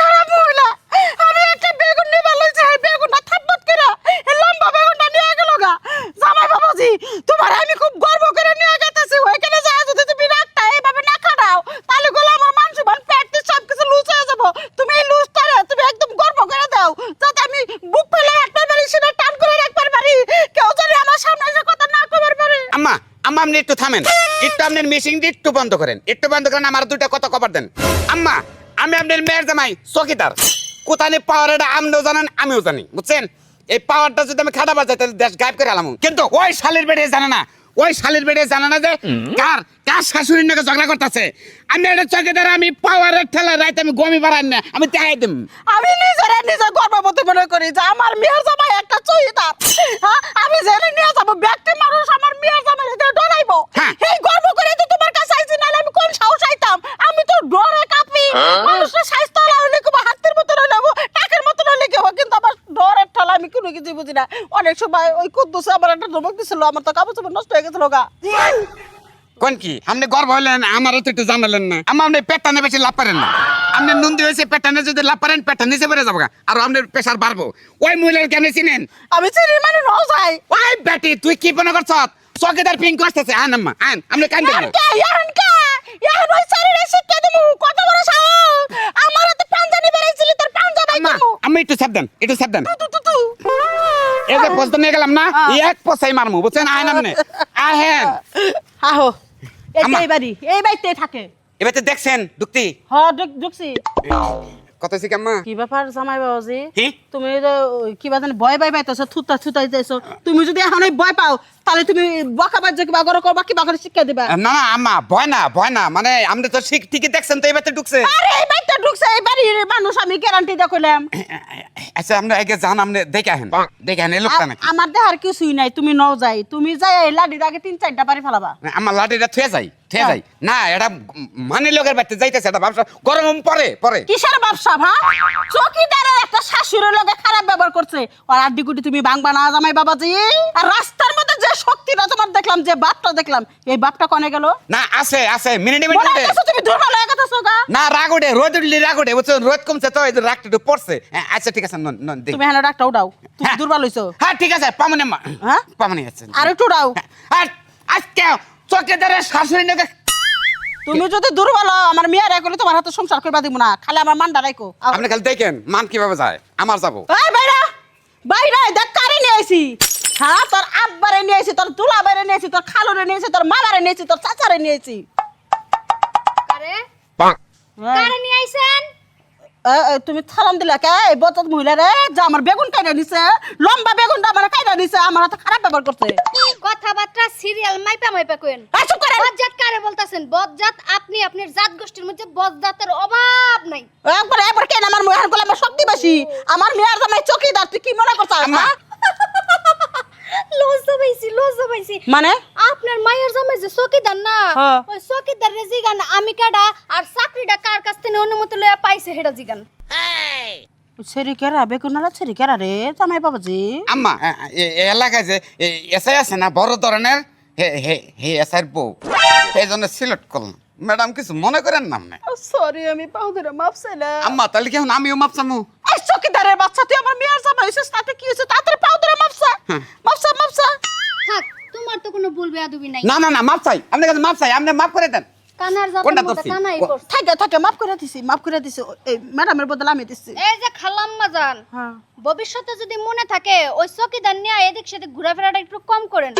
খারাপ মহিলা আমি একটা বেগুন নিয়ে লইছি এই বেগুনটা থাপ্পত করে। এই লম্বা বেগুনটা নিয়ে গেল গা। জামাই বাবাজি, তোমার আমি খুব গর্ব করে নিয়ে গেতেছি। ওইখানে যায় যদি তুমি রাখতা এইভাবে না খাটাও, তাহলে গুলো আমার মাংস বান পেট সব কিছু লুজ হয়ে যাব। তুমি এই লুজটারে তুমি একদম গর্ব করে দাও, যাতে আমি বুক ফেলে রাখতে পারি সেটা টান করে রাখতে পারি কেউ জানি আমার সামনে এসে কথা না কবার পারে। আম্মা আম্মা, আপনি একটু থামেন। একটু আপনার মেশিনটি একটু বন্ধ করেন। একটু বন্ধ করেন, আমার দুইটা কথা কবার দেন। আম্মা আমি আপনার মেয়ের জামাই চকিদার। কোথায় পাওয়ার এটা আপনিও জানেন আমিও জানি বুঝছেন? এই পাওয়ারটা যদি আমি খাটাবার যাই তাহলে দেশ গায়েব করে আলাম। কিন্তু ওই শালির বেড়ে জানে না ওই শালির বেড়ে জানে না যে কার কার শাশুড়ির নাকি ঝগড়া করতেছে? আমি এটা চকিদার আমি পাওয়ারের ঠেলা রাইতে আমি গমি বাড়াই না আমি দেখাই দিম। আমি নিজের নিজে গর্ভবতী মনে করি যে আমার মেয়ের জামাই একটা চহিদার হ্যাঁ আমি জেনে নিয়ে যাব ব্যক্তি মানুষ আমার মেয়ের জামাই ডরাইবো। হ্যাঁ। এই গর্ব করে তো তোমার কাছে আইছি নাহলে আমি কোন সাহস আইতাম আমি তো ডরে কাঁপি। বুঝি না। অনেক সময় ওই কুদ্দুসে আমার একটা ধমক দিছিল আমার তো কাপড় চোপড় নষ্ট হয়ে গেছিল গা। কোন কি? আপনি গর্ব হলেন আমারও তো একটু জানালেন না। আমার আপনি পেটটানে বেশি লাভ পারেন না। আপনি নুন্দি হয়েছে পেটটানে যদি লাভ পারেন পেটটা নিচে বেড়ে যাব আর আপনার প্রেশার বাড়বো। ওই মহিলার কেমনি চিনেন? আমি চিনি মানে ন যাই ওই বেটি তুই কি মনে করছ? চকেদার পিঙ্ক আসতেছে। আন আম্মা আন আপনি কান দেন ওই শিক্ষা কত বড় সাহস! আমার হাতে পাঞ্জাবি বেরাইছিলি তোর পাঞ্জাবি আম্মা দেবো ছাপ দেন একটু ছাপ দেন। এই যে পোস্ত নিয়ে গেলাম না। এক পোসাই মারমু বুঝছেন? আহেন আপনি আহেন। আহো। এই বাড়ি এই বাড়িতে থাকে। এবার দেখছেন দুক্তি হ্যাঁ ঢুকছি কত শিখ আম্মা? কি ব্যাপার জামাই বাবাজি? তুমি ওই কিবা জানি ভয় ভয় পাইতেছো থুতা থুতাই যাইছো তুমি যদি এখন ভয় পাও তাহলে তুমি বকা বাজ্য কিবা করে করবা কিবা করে শিক্ষা দিবা। না না আম্মা ভয় না ভয় না। মানে আপনি তো ঠিক ঠিকই দেখছেন তো এবার তো ঢুকছে। আরে এই বাড়িতে ঢুকছে এই বাড়ির মানুষ আমি গ্যারান্টি দিয়ে কইলাম। আচ্ছা আপনি আগে যান আপনি দেখে আহেন। দেখে আহেন লোকটা নাকি? আমার দেহার কিছুই নাই তুমি নও যাই। তুমি যাই লাডির আগে তিন চারটা বাড়ি ফেলাবা আমার লাঠিটা থুয়ে যাই। হ্যাঁ। যাই। না এটা মানে লোকের বাড়িতে যাইতেছে এটা ব্যবসা গরম পরে পরে। কিসের ব্যবসা ভা চকিদারের একটা শাশুড়ির লগে খারাপ ব্যবহার করছে। আর আড্ডি গুটি তুমি বাংবা না জামাই বাবাজি। আর রাস্তার মধ্যে যে শক্তিটা তোমার দেখলাম যে বাপটা দেখলাম এই বাপটা কনে গেল? না আছে আছে মিনিটে মনে মিনিটে তুমি দুর্বল হয়ে গেছো গা। না রাগ ওঠে রোদ উঠলি রাগ ওঠে বুঝছ রোদ কমছে তো এই রাগটা একটু পড়ছে। হ্যাঁ, আচ্ছা ঠিক আছে নন নন দেখি তুমি হ্যাঁ ডাক্তার উঠাও তুমি হ্যাঁ। দুর্বল হইছো। হ্যাঁ ঠিক আছে পামনে মা হ্যাঁ? পামনে আছে। আর একটু উঠাও। হ্যাঁ, আর আজকে শাশুড়ি নাকি তুমি যদি দুর্বল হও, আমার মেয়ের করে তোমার হাতে সংসার করবা দিব না। খালি আমার রাখো আও। আপনি খালি দেখেন মান কীভাবে যায়? আমার যাব। এই বাইরা বাইরা দেখ কারে নিয়ে আইছি। হ্যাঁ তোর আব্বারে নিয়ে আইছি তোর দুলা বাইরে নিয়ে আইছি তোর খালুরে নিয়ে আইছি তোর মামারে নিয়ে আইছি তোর চাচারে নিয়ে আইছি। আরে হ্যাঁ। কারে নিয়ে আইছেন? এ, এ, তুমি থালাম দিলা কে? এই বচত মহিলা রে যা আমার বেগুন কাইটা নিছে লম্বা বেগুনটা আমার কাইটা নিছে আমার হাতে খারাপ ব্যবহার করছে। কথাবার্তা সিরিয়াল মাইপা মাইপা কইন চুপ করে বজ্জাত কারে বলতাছেন? বজ্জাত আপনি আপনার জাত গোষ্ঠীর মধ্যে বজ্জাতের অভাব নাই। একবার একবার কেন আমার মহান গোলাম শক্তি বেশি আমার মেয়ের জামাই চকিদার তুই কি মনে করছিস আম্মা। হ্যাঁ? লজ্জা পাইছি লজ্জা পাইছি। মানে? আপনার মায়ের জামাই যে চকিদার না হ্যাঁ। ওই চকিদার রে জিগান আমি কাডা আর চাকরিটা কার কাছ থেকে অনুমতি লইয়া পাইছে হেডা জিগান। ছেড়ি কেরা বেগুনারা ছেড়ি কেরা রে জামাই বাবাজি। আম্মা এলাকায় যে এ- এসআই আছে না বড় ধরনের? হে হে হে এসআইয়ের বউ। এই জন্য সিলেক্ট করলাম। ম্যাডাম কিছু মনে করেন না আপনি? সরি আমি পাও ধরে মাপ চাইলাম। আম্মা তাহলে কি এখন আমিও মাপসামু এই চকিদারের বাচ্চা তুই আমার মেয়ের জামাই হইছিস তাতে কি হয়েছে তাড়াতাড়ি পাও ধরে মাপসা মাপসা মাপসা থাক তোমার তো কোনো ভুল বেয়াদবি নাই। না না না মাপ চাই। আপনার কাছে মাপ চাই আপনি মাপ করে দেন। কোনটা জাতের মধ্যে ধরছি? কানাই কো- পড়ছে। থাকে থাকে মাফ করে দিছি মাফ করে দিছি এই ম্যাডামের বদলে আমি দিছি এই যে খালাম্মা যান হ্যাঁ। ভবিষ্যতে যদি মনে থাকে ওই চকিদার নিয়ে এদিক সেদিক ঘোরাফেরাটা একটু কম করেন।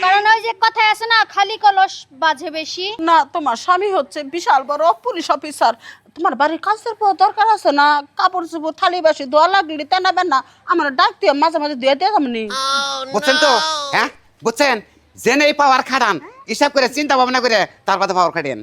কারণ ওই যে কথায় আছে না খালি কলস বাজে বেশি। না তোমার স্বামী হচ্ছে বিশাল বড় পুলিশ অফিসার। তোমার বাড়ির কাজের পর দরকার আছে না কাপড় চোপড় থালি বাসি দোয়া লাগলি তে নেবেন না আমার ডাক দিয়ে মাঝে মাঝে দিয়ে দিয়ে যাবনি বুঝছেন তো? হ্যাঁ? বুঝছেন? জেনে পাওয়ার খাটান। হিসাব করে চিন্তা ভাবনা করে তার তারপরে পাওয়ার খাটিয়েন।